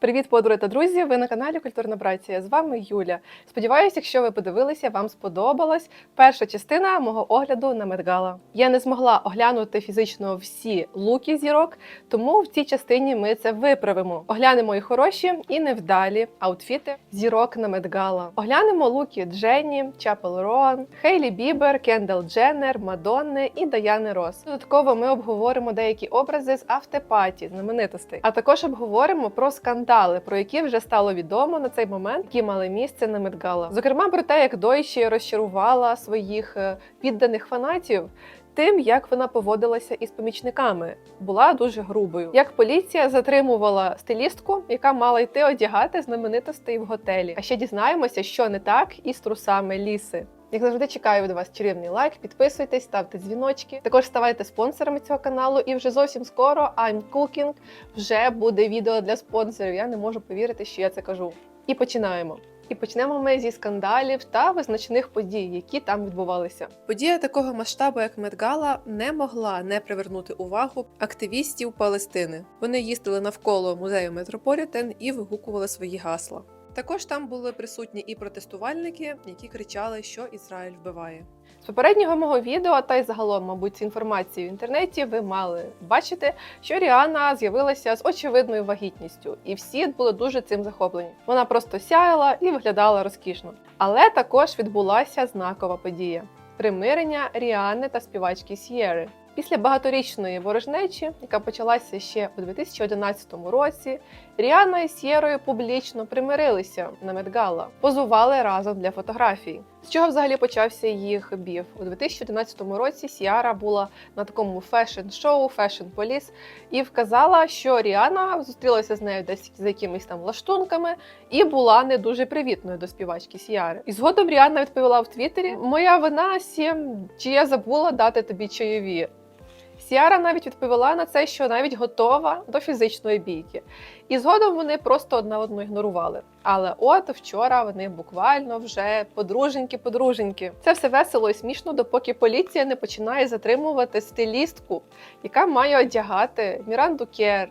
Привіт, подруги та друзі! Ви на каналі Культурна Праця. З вами Юля. Сподіваюся, якщо ви подивилися, вам сподобалась перша частина мого огляду на Медгала. Я не змогла оглянути фізично всі луки зірок, тому в цій частині ми це виправимо. Оглянемо і хороші, і невдалі аутфіти зірок на Медгала. Оглянемо луки Дженні, Чапел Роан, Хейлі Бібер, Кендал Дженнер, Мадонни і Даяни Рос. Додатково ми обговоримо деякі образи з автопаті, знаменитостей, а також обговоримо про скандали, про які вже стало відомо на цей момент, які мали місце на Медгала. Зокрема, про те, як Дойчі розчарувала своїх е, підданих фанатів. Тим, як вона поводилася із помічниками, була дуже грубою. Як поліція затримувала стилістку, яка мала йти одягати знаменитостей в готелі. А ще дізнаємося, що не так із трусами ліси. Як завжди, чекаю від вас чарівний лайк, підписуйтесь, ставте дзвіночки. Також ставайте спонсорами цього каналу. І вже зовсім скоро I'm Cooking вже буде відео для спонсорів. Я не можу повірити, що я це кажу. І починаємо. І почнемо ми зі скандалів та визначних подій, які там відбувалися. Подія такого масштабу, як Медгала, не могла не привернути увагу активістів Палестини. Вони їздили навколо музею Метрополітен і вигукували свої гасла. Також там були присутні і протестувальники, які кричали, що Ізраїль вбиває. З попереднього мого відео, та й загалом, мабуть, з інформації в інтернеті, ви мали бачити, що Ріана з'явилася з очевидною вагітністю, і всі були дуже цим захоплені. Вона просто сяяла і виглядала розкішно. Але також відбулася знакова подія примирення Ріани та співачки С'єри. Після багаторічної ворожнечі, яка почалася ще у 2011 році, Ріана і Сєрою публічно примирилися на Медгала, позували разом для фотографій. З чого взагалі почався їх бів? У 2011 році Сіара була на такому фешн-шоу, фешн-поліс, і вказала, що Ріана зустрілася з нею десь за якимись там лаштунками і була не дуже привітною до співачки Сіари. І згодом Ріана відповіла в Твіттері: Моя вина сім, чи я забула дати тобі чайові. Сіара навіть відповіла на це, що навіть готова до фізичної бійки. І згодом вони просто одна одну ігнорували. Але от вчора вони буквально вже подруженьки-подруженьки. Це все весело і смішно, допоки поліція не починає затримувати стилістку, яка має одягати Міранду Кер.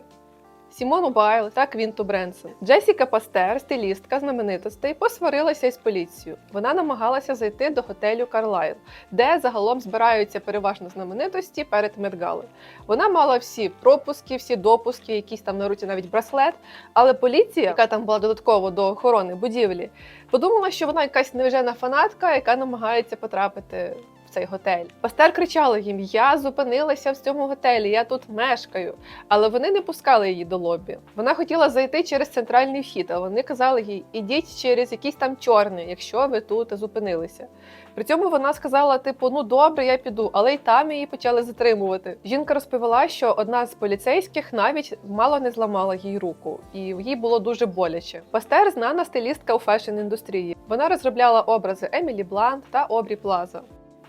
Сімону Байл та Квінту Бренсон. Джесіка Пастер, стилістка знаменитостей, посварилася із поліцією. Вона намагалася зайти до готелю Карлайл, де загалом збираються переважно знаменитості перед Медгали. Вона мала всі пропуски, всі допуски, якісь там на руці навіть браслет. Але поліція, яка там була додатково до охорони будівлі, подумала, що вона якась невжена фанатка, яка намагається потрапити в цей готель. Пастер кричала їм: Я зупинилася в цьому готелі, я тут мешкаю. Але вони не пускали її до лобі. Вона хотіла зайти через центральний вхід, а вони казали їй: ідіть через якийсь там чорний, якщо ви тут зупинилися. При цьому вона сказала: типу, ну добре, я піду, але й там її почали затримувати. Жінка розповіла, що одна з поліцейських навіть мало не зламала їй руку, і їй було дуже боляче. Пастер знана стилістка у фешн-індустрії. Вона розробляла образи Емілі Блант та Обрі Плаза.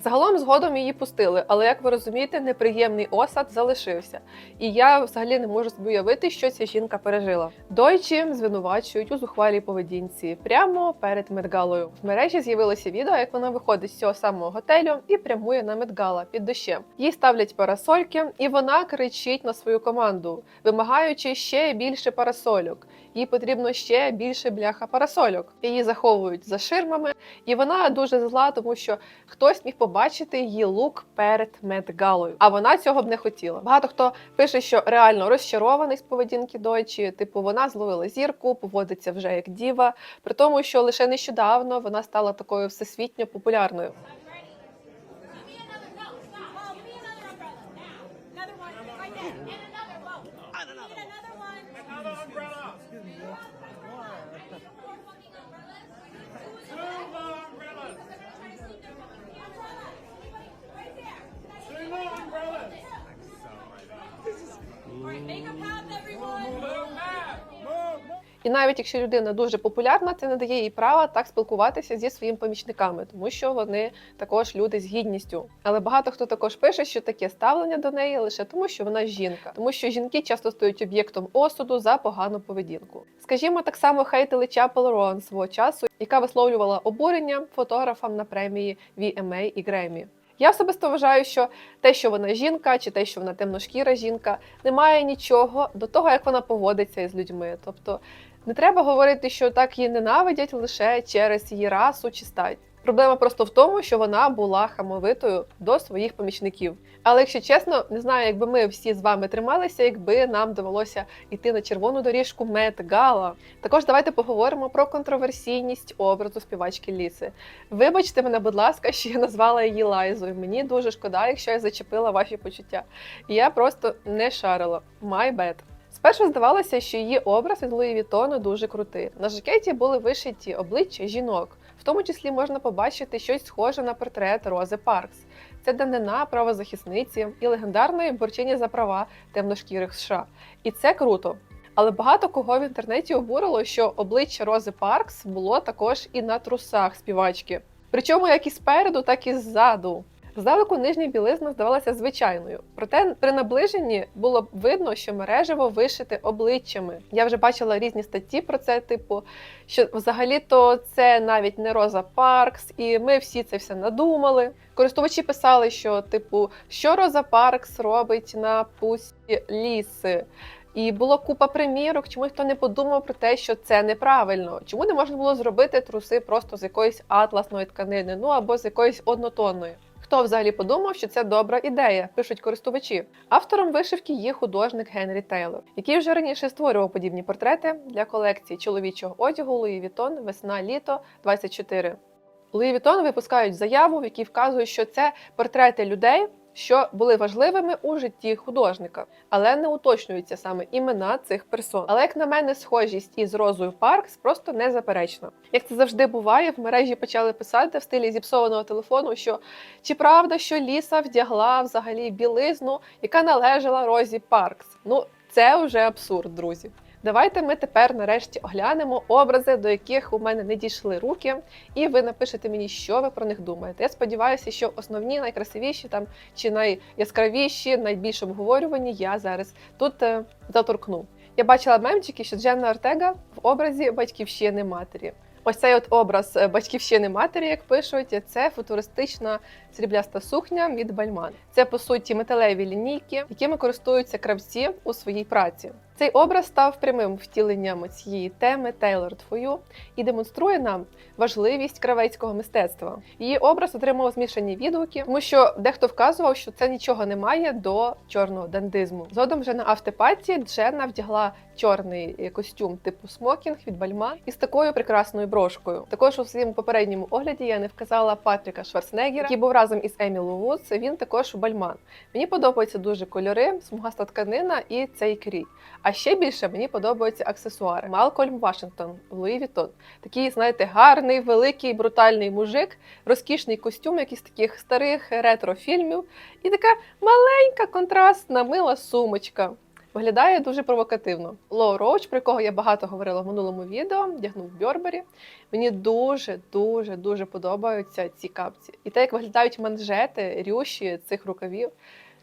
Загалом згодом її пустили, але як ви розумієте, неприємний осад залишився. І я взагалі не можу собі уявити, що ця жінка пережила. Дойчі звинувачують у зухвалій поведінці прямо перед Медгалою. В мережі з'явилося відео, як вона виходить з цього самого готелю і прямує на Медгала під дощем. Їй ставлять парасольки, і вона кричить на свою команду, вимагаючи ще більше парасольок. Їй потрібно ще більше бляха парасольок. Її заховують за ширмами, і вона дуже зла, тому що хтось міг побачити її лук перед Медгалою. А вона цього б не хотіла. Багато хто пише, що реально розчарований з поведінки дочі. Типу, вона зловила зірку, поводиться вже як діва, при тому, що лише нещодавно вона стала такою всесвітньо популярною. І навіть якщо людина дуже популярна, це не дає їй права так спілкуватися зі своїми помічниками, тому що вони також люди з гідністю. Але багато хто також пише, що таке ставлення до неї лише тому, що вона жінка, тому що жінки часто стають об'єктом осуду за погану поведінку. Скажімо, так само хейтили Чапел Рон свого часу, яка висловлювала обурення фотографам на премії VMA і Гремі. Я особисто вважаю, що те, що вона жінка, чи те, що вона темношкіра жінка, не має нічого до того, як вона поводиться із людьми. Тобто не треба говорити, що так її ненавидять лише через її расу чи стать. Проблема просто в тому, що вона була хамовитою до своїх помічників. Але якщо чесно, не знаю, якби ми всі з вами трималися, якби нам довелося йти на червону доріжку Мет Гала. Також давайте поговоримо про контроверсійність образу співачки Ліси. Вибачте мене, будь ласка, що я назвала її Лайзою. Мені дуже шкода, якщо я зачепила ваші почуття. Я просто не шарила. My bad. Спершу здавалося, що її образ від Луї Вітону дуже крутий. На жакеті були вишиті обличчя жінок. В тому числі можна побачити щось схоже на портрет Рози Паркс. Це данина правозахисниці і легендарної борчині за права темношкірих США. І це круто. Але багато кого в інтернеті обурило, що обличчя Рози Паркс було також і на трусах співачки. Причому як і спереду, так і ззаду. Здалеку нижня білизна здавалася звичайною, проте при наближенні було б видно, що мережево вишите обличчями. Я вже бачила різні статті про це, типу, що взагалі-то це навіть не Роза Паркс, і ми всі це все надумали. Користувачі писали, що типу, що Роза Паркс робить на пусті ліси. І було купа примірок, чому ніхто не подумав про те, що це неправильно. Чому не можна було зробити труси просто з якоїсь атласної тканини, ну або з якоїсь однотонної. Хто взагалі подумав, що це добра ідея, пишуть користувачі. Автором вишивки є художник Генрі Тейлор, який вже раніше створював подібні портрети для колекції чоловічого одягу Луї Вітон весна-літо 24. Луї Вітон випускають заяву, в якій вказують, що це портрети людей, що були важливими у житті художника, але не уточнюються саме імена цих персон. Але як на мене, схожість із Розою Паркс просто незаперечна. Як це завжди буває, в мережі почали писати в стилі зіпсованого телефону, що чи правда, що Ліса вдягла взагалі білизну, яка належала Розі Паркс. Ну це вже абсурд, друзі. Давайте ми тепер нарешті оглянемо образи, до яких у мене не дійшли руки, і ви напишете мені, що ви про них думаєте. Я сподіваюся, що основні, найкрасивіші там чи найяскравіші, найбільш обговорювані я зараз тут е, заторкну. Я бачила мемчики, що Дженна Ортега в образі батьківщини матері. Ось цей от образ е, батьківщини матері, як пишуть, це футуристична срібляста сукня від Бальман. Це по суті металеві лінійки, якими користуються кравці у своїй праці. Цей образ став прямим втіленням цієї теми for You і демонструє нам важливість кравецького мистецтва. Її образ отримав змішані відгуки, тому що дехто вказував, що це нічого не має до чорного дандизму. Згодом вже на автопаті Дженна вдягла чорний е, костюм типу смокінг від Бальма із такою прекрасною брошкою. Також у своєму попередньому огляді я не вказала Патріка Шварценеггера, який був разом із Емі Вудс. Він також Бальман. Мені подобаються дуже кольори, смугаста тканина і цей крій. А ще більше мені подобаються аксесуари. Малкольм Вашингтон, Луї Вітон. Такий, знаєте, гарний, великий, брутальний мужик, розкішний костюм, якийсь таких старих ретро-фільмів, і така маленька контрастна мила сумочка. Виглядає дуже провокативно. Лоу Роуч, про якого я багато говорила в минулому відео, вдягнув Бьорбері. Мені дуже, дуже, дуже подобаються ці капці. І те, як виглядають манжети, рюші цих рукавів.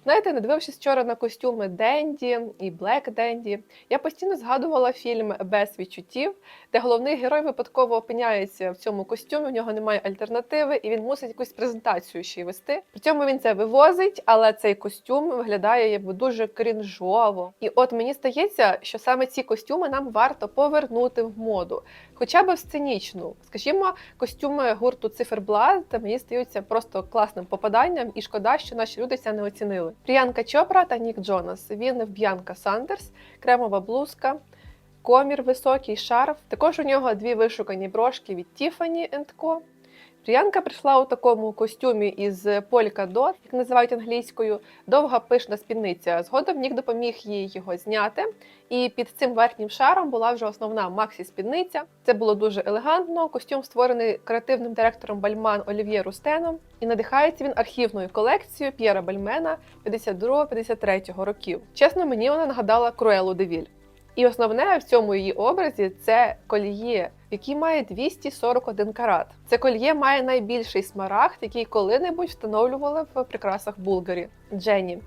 Знаєте, не дивившись вчора на костюми Денді і Блек Денді, я постійно згадувала фільм Без відчуттів, де головний герой випадково опиняється в цьому костюмі, в нього немає альтернативи, і він мусить якусь презентацію ще й вести. При цьому він це вивозить, але цей костюм виглядає якби дуже крінжово. І от мені здається, що саме ці костюми нам варто повернути в моду, хоча б в сценічну. Скажімо, костюми гурту Циферблат мені стаються просто класним попаданням, і шкода, що наші люди це не оцінили. Пріянка Чопра та Нік Джонас. Він в Б'янка Сандерс, кремова блузка. Комір високий шарф. Також у нього дві вишукані брошки від Tiffany Co. Пріянка прийшла у такому костюмі із Полька Дот, як називають англійською, довга пишна спідниця. Згодом Нік допоміг їй його зняти. І під цим верхнім шаром була вже основна Максі спідниця. Це було дуже елегантно. Костюм створений креативним директором Бальман Олів'є Рустеном. І надихається він архівною колекцією П'єра Бальмена 52-53 років. Чесно, мені вона нагадала Круелу Девіль. І основне в цьому її образі це кольє, який має 241 карат. Це кольє має найбільший смарагд, який коли-небудь встановлювали в прикрасах Булгарі. Дженні.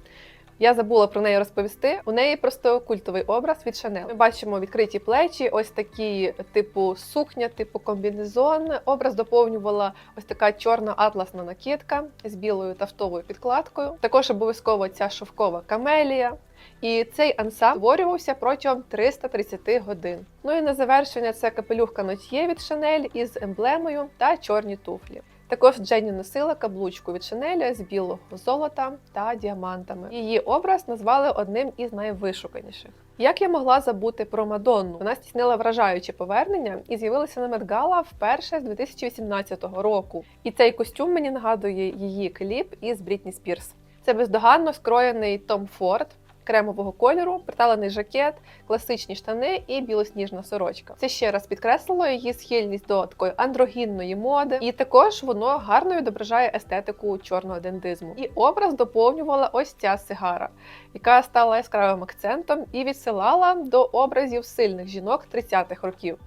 Я забула про неї розповісти. У неї просто культовий образ від Шанел. Ми бачимо відкриті плечі, ось такі типу сукня, типу комбінезон. Образ доповнювала ось така чорна атласна накидка з білою тафтовою підкладкою. Також обов'язково ця шовкова камелія. І цей ансамбль створювався протягом 330 годин. Ну і на завершення це капелюх канотьє від Шанель із емблемою та чорні туфлі. Також Дженні носила каблучку від Шанеля з білого золота та діамантами. Її образ назвали одним із найвишуканіших. Як я могла забути про Мадонну? Вона стіснила вражаюче повернення і з'явилася на Медгала вперше з 2018 року. І цей костюм мені нагадує її кліп із Брітні Спірс. Це бездоганно скроєний Том Форд кремового кольору, приталений жакет, класичні штани і білосніжна сорочка. Це ще раз підкреслило її схильність до такої андрогінної моди, і також воно гарно відображає естетику чорного дендизму. І образ доповнювала ось ця сигара, яка стала яскравим акцентом і відсилала до образів сильних жінок 30-х років.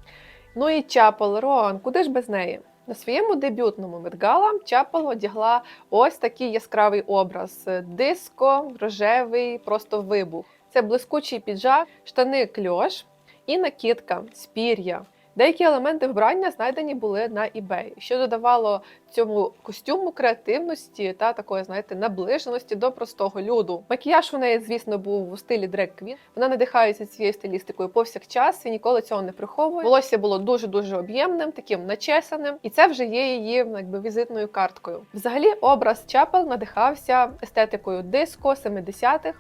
Ну і Чапел Рон, куди ж без неї? На своєму дебютному медгала Чапел одягла ось такий яскравий образ: диско, рожевий, просто вибух. Це блискучий піджак, штани кльош і накидка з пір'я. Деякі елементи вбрання знайдені були на eBay, що додавало цьому костюму креативності та такої, знаєте, наближеності до простого люду. Макіяж у неї, звісно, був у стилі Queen. Вона надихається цією стилістикою повсякчас і ніколи цього не приховує. Волосся було дуже дуже об'ємним, таким начесаним, і це вже є її якби візитною карткою. Взагалі, образ Чапел надихався естетикою диско 70-х.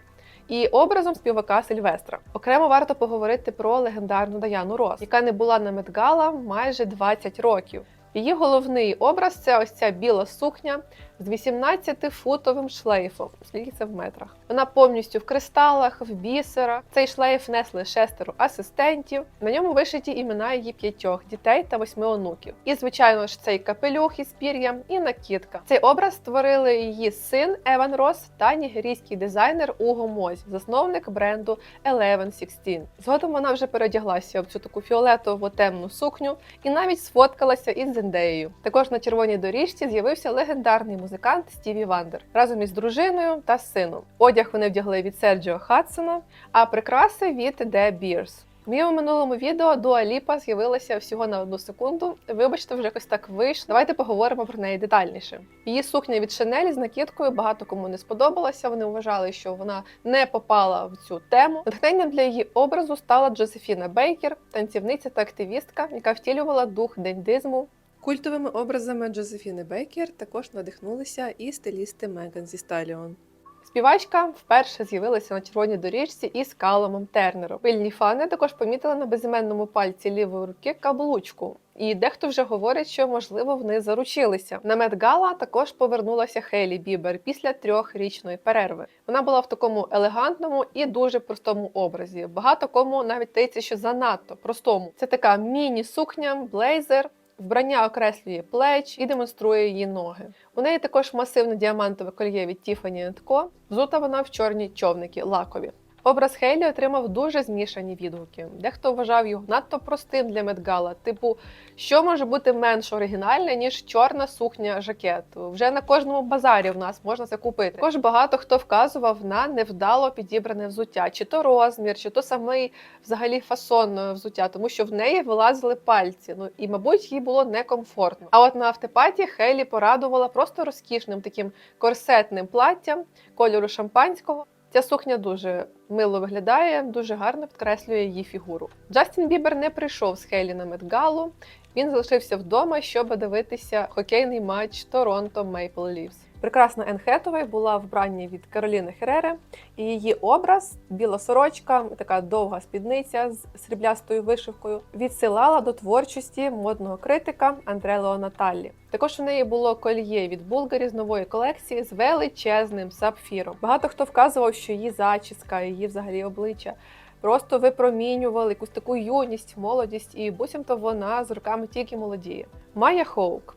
І образом співака Сильвестра окремо варто поговорити про легендарну Даяну Рос, яка не була на Медгала майже 20 років. Її головний образ це ось ця біла сукня з 18-футовим шлейфом. Скільки це в метрах? Вона повністю в кристалах, в бісерах. Цей шлейф несли шестеро асистентів. На ньому вишиті імена її п'ятьох дітей та восьми онуків. І, звичайно ж, цей капелюх із пір'ям і накидка. Цей образ створили її син Еван Рос та нігерійський дизайнер Уго Мозь, засновник бренду Eleven Sixteen. Згодом вона вже переодяглася в цю таку фіолетову темну сукню і навіть сфоткалася із Зендеєю. Також на червоній доріжці з'явився легендарний музикант Стіві Вандер разом із дружиною та сином. Одяг вони вдягли від Серджіо Хадсона, а прикраси від De Beers. В моєму минулому відео Дуа Ліпа з'явилася всього на одну секунду. Вибачте, вже якось так вийшло. Давайте поговоримо про неї детальніше. Її сукня від Chanel з накидкою багато кому не сподобалася. Вони вважали, що вона не попала в цю тему. Натхненням для її образу стала Джозефіна Бейкер, танцівниця та активістка, яка втілювала дух дендизму. Культовими образами Джозефіни Бейкер також надихнулися і стилісти Меган зі Сталіон. Співачка вперше з'явилася на червоній доріжці із Каломом Тернером. Пильні фани також помітили на безіменному пальці лівої руки каблучку. І дехто вже говорить, що можливо вони заручилися. На Медгала також повернулася Хейлі Бібер після трьохрічної перерви. Вона була в такому елегантному і дуже простому образі. Багато кому навіть здається, що занадто простому. Це така міні-сукня, блейзер. Вбрання окреслює плеч і демонструє її ноги. У неї також масивне діамантове кольє від Tiffany Co. Взута вона в чорні човники лакові. Образ Хейлі отримав дуже змішані відгуки. Дехто вважав його надто простим для Медгала, типу, що може бути менш оригінальне, ніж чорна сукня жакет. Вже на кожному базарі в нас можна це купити. Також багато хто вказував на невдало підібране взуття, чи то розмір, чи то самий взагалі фасон взуття, тому що в неї вилазили пальці. Ну і, мабуть, їй було некомфортно. А от на автопаті Хейлі порадувала просто розкішним таким корсетним платтям кольору шампанського. Ця сукня дуже мило виглядає, дуже гарно підкреслює її фігуру. Джастін Бібер не прийшов з Хейлі на Медгалу. Він залишився вдома, щоб дивитися хокейний матч Торонто Мейпл Лівс. Прекрасна Енн Хетовей була вбранні від Кароліни Херери, і її образ, біла сорочка, така довга спідниця з сріблястою вишивкою, відсилала до творчості модного критика Андре Леонаталлі. Також у неї було кольє від Булгарі з нової колекції з величезним сапфіром. Багато хто вказував, що її зачіска, її взагалі обличчя. Просто випромінювали якусь таку юність, молодість, і буцімто вона з руками тільки молодіє. Майя Хоук.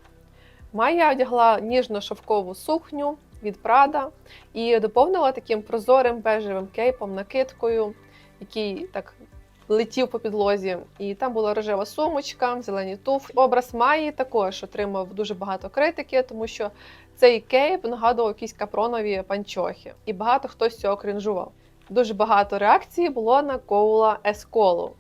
Майя одягла ніжно-шовкову сукню від Прада і доповнила таким прозорим бежевим кейпом, накидкою, який так летів по підлозі, і там була рожева сумочка, зелені туф. Образ Майї також отримав дуже багато критики, тому що цей кейп нагадував якісь капронові панчохи, і багато хто з цього кринжував. Дуже багато реакцій було на Коула Есколу.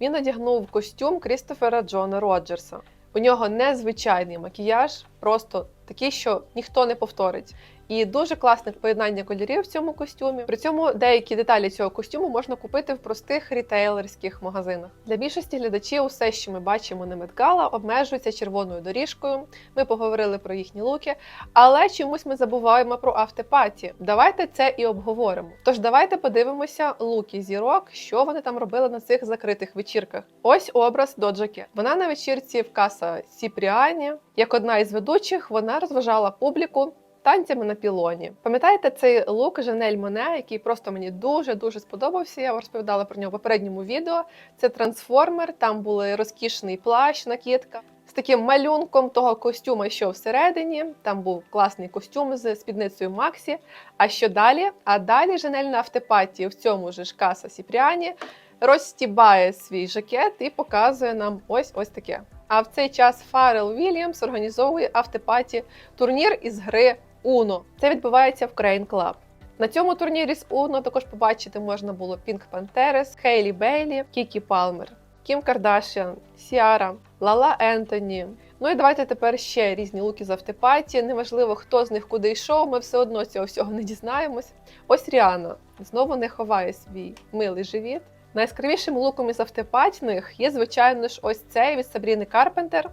Він одягнув костюм Крістофера Джона Роджерса. У нього незвичайний макіяж, просто такий, що ніхто не повторить. І дуже класне поєднання кольорів в цьому костюмі. При цьому деякі деталі цього костюму можна купити в простих рітейлерських магазинах. Для більшості глядачів усе, що ми бачимо на Медгала, обмежується червоною доріжкою. Ми поговорили про їхні луки, але чомусь ми забуваємо про автопаті. Давайте це і обговоримо. Тож давайте подивимося луки зірок, що вони там робили на цих закритих вечірках. Ось образ Доджа Кет. Вона на вечірці в Каса Сіпріані. Як одна із ведучих, вона розважала публіку. Танцями на пілоні. Пам'ятаєте цей лук Жанель Моне, який просто мені дуже дуже сподобався. Я розповідала про нього в попередньому відео. Це трансформер. Там були розкішний плащ, накидка з таким малюнком того костюма, що всередині. Там був класний костюм з спідницею Максі. А що далі? А далі Жанель на автопаті в цьому ж Каса Сіпріані розстібає свій жакет і показує нам ось ось таке. А в цей час Фарел Вільямс організовує автопаті турнір із гри Uno. Це відбувається в Crane Club. На цьому турнірі з Uno також побачити можна було Пінк Пантерес, Хейлі Бейлі, Кікі Палмер, Кім Кардашіан, Сіара, Лала Ентоні. Ну і давайте тепер ще різні луки з автопаті. Неважливо, хто з них куди йшов, ми все одно цього всього не дізнаємось. Ось Ріана знову не ховає свій милий живіт. Найяскравішим луком із автопатних є, звичайно ж, ось цей від Сабріни Карпентер.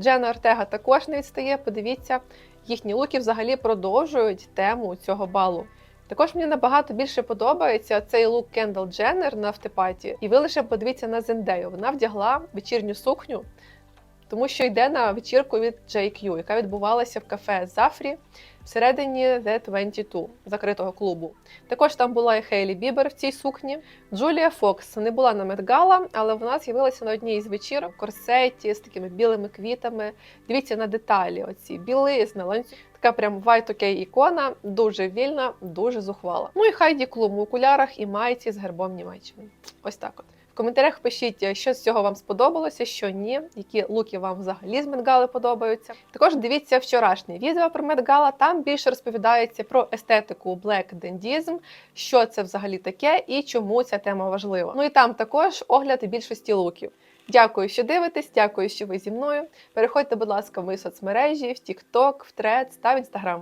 Джена Ортега також не відстає. Подивіться, їхні луки взагалі продовжують тему цього балу. Також мені набагато більше подобається цей лук Кендал Дженнер на автопаті. І ви лише подивіться на Зендею. Вона вдягла вечірню сукню, тому що йде на вечірку від JQ, яка відбувалася в кафе Зафрі всередині The 22, закритого клубу. Також там була і Хейлі Бібер в цій сукні. Джулія Фокс не була на Медгала, але вона з'явилася на одній із вечірок в корсеті з такими білими квітами. Дивіться на деталі: оці білизна, ланцюг. Така прям Y2K ікона, дуже вільна, дуже зухвала. Ну і Хайді Клум у окулярах і майці з гербом Німеччини. Ось так от. Коментарях пишіть, що з цього вам сподобалося, що ні, які луки вам взагалі з Медгали подобаються. Також дивіться вчорашнє відео про Медгала. Там більше розповідається про естетику Black Dandyism, що це взагалі таке і чому ця тема важлива. Ну і там також огляд більшості луків. Дякую, що дивитесь, дякую, що ви зі мною. Переходьте, будь ласка, в мої соцмережі, в TikTok, в Threads та в Instagram.